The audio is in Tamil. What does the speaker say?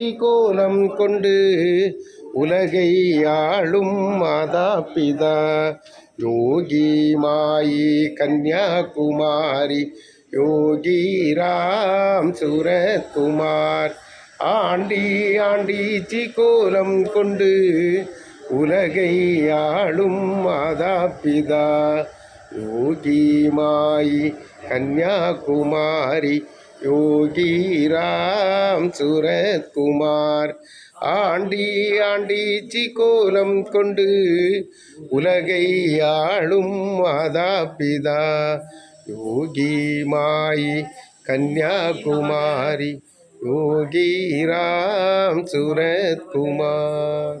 கோலம் கொண்டு உலகை ஆளும் மாதா பிதா. யோகி மாயி கன்யாகுமாரி யோகி ராம் சுரத்குமார் ஆண்டி ஆண்டி கோலம் கொண்டு உலகை ஆளும் மாதா பிதா. யோகி மாயி கன்யாகுமாரி யோகி ராம் சுரத்குமார். ஆண்டி ஆண்டி கோலம் கொண்டு உலகை ஆளும் மாதா பிதா. யோகி மாயி கன்யாகுமாரி யோகி ராம் சுரத்குமார்.